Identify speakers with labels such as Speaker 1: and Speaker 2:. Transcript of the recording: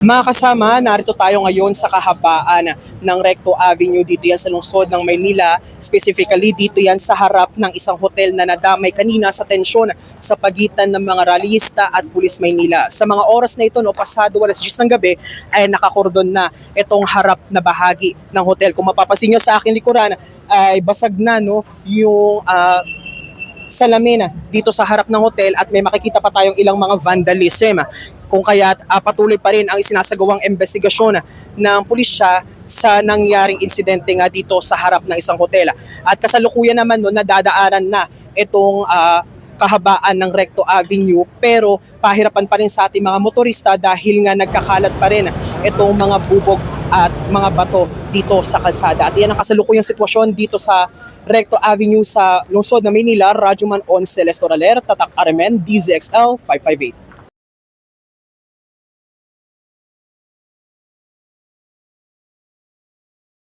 Speaker 1: Mga kasama, narito tayo ngayon sa kahabaan ng Recto Avenue dito yan sa lungsod ng Maynila. Specifically dito yan sa harap ng isang hotel na nadamay kanina sa tensyon sa pagitan ng mga rallyista at pulis Maynila. Sa mga oras na ito, no, pasado alas 10 ng gabi, ay nakakordon na itong harap na bahagi ng hotel. Kung mapapansin nyo sa aking likuran, ay basag na no, yung ah, salamin dito sa harap ng hotel at may makikita pa tayong ilang mga vandalism. Kung kaya patuloy pa rin ang isinasagawang investigasyon ng pulisya sa nangyaring insidente nga dito sa harap ng isang hotel. At kasalukuyan naman no, nadadaanan na itong ah, kahabaan ng Recto Avenue pero pahirapan pa rin sa ating mga motorista dahil nga nagkakalat pa rin itong mga bubog at mga bato dito sa kalsada. At yan ang kasalukuyang sitwasyon dito sa Recto Avenue sa lungsod ng Manila, Rajuman 11 Lestoraler, Tatak Armen, DZXL 558.